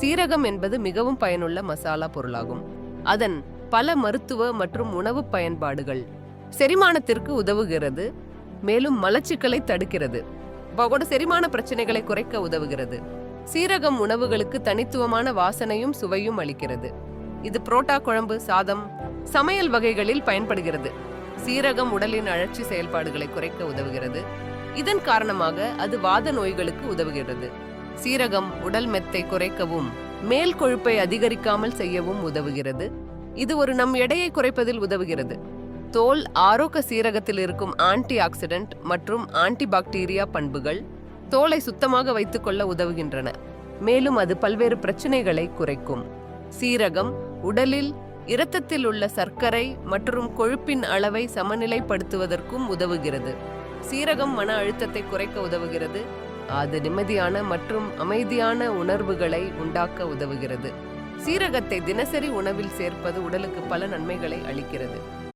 சீரகம் என்பது மிகவும் பயனுள்ள மசாலா பொருளாகும். அதன் பல மருத்துவ மற்றும் உணவு பயன்பாடுகள் செரிமானத்திற்கு உதவுகிறது மேலும் மலச்சிக்கலை தடுக்கிறது. பகோட செரிமான பிரச்சனைகளை குறைக்க உதவுகிறது. சீரகம் உணவுகளுக்கு தனித்துவமான வாசனையும் சுவையும் அளிக்கிறது. இது புரோட்டா குழம்பு சாதம் சமையல் வகைகளில் பயன்படுகிறது. சீரகம் உடலின் அழற்சி செயல்பாடுகளை குறைக்க உதவுகிறது. இதன் காரணமாக அது வாத நோய்களுக்கு உதவுகிறது. சீரகம் உடல் மெத்தை குறைக்கவும் மேல் கொழுப்பை அதிகரிக்காமல் செய்யவும் உதவுகிறது. இது ஒரு நம் எடையை குறைப்பதில் உதவுகிறது. தோல் ஆரோக்க சீரகத்தில் இருக்கும் ஆன்டி ஆக்சிடென்ட் மற்றும் ஆன்டிபாக்டீரியா பண்புகள் தோலை சுத்தமாக வைத்துக்கொள்ள உதவுகின்றன. மேலும் அது பல்வேறு பிரச்சனைகளை குறைக்கும். சீரகம் உடலில் இரத்தத்தில் உள்ள சர்க்கரை மற்றும் கொழுப்பின் அளவை சமநிலைப்படுத்துவதற்கும் உதவுகிறது. சீரகம் மன அழுத்தத்தை குறைக்க உதவுகிறது. அது நிம்மதியான மற்றும் அமைதியான உணர்வுகளை உண்டாக்க உதவுகிறது. சீரகத்தை தினசரி உணவில் சேர்ப்பது உடலுக்கு பல நன்மைகளை அளிக்கிறது.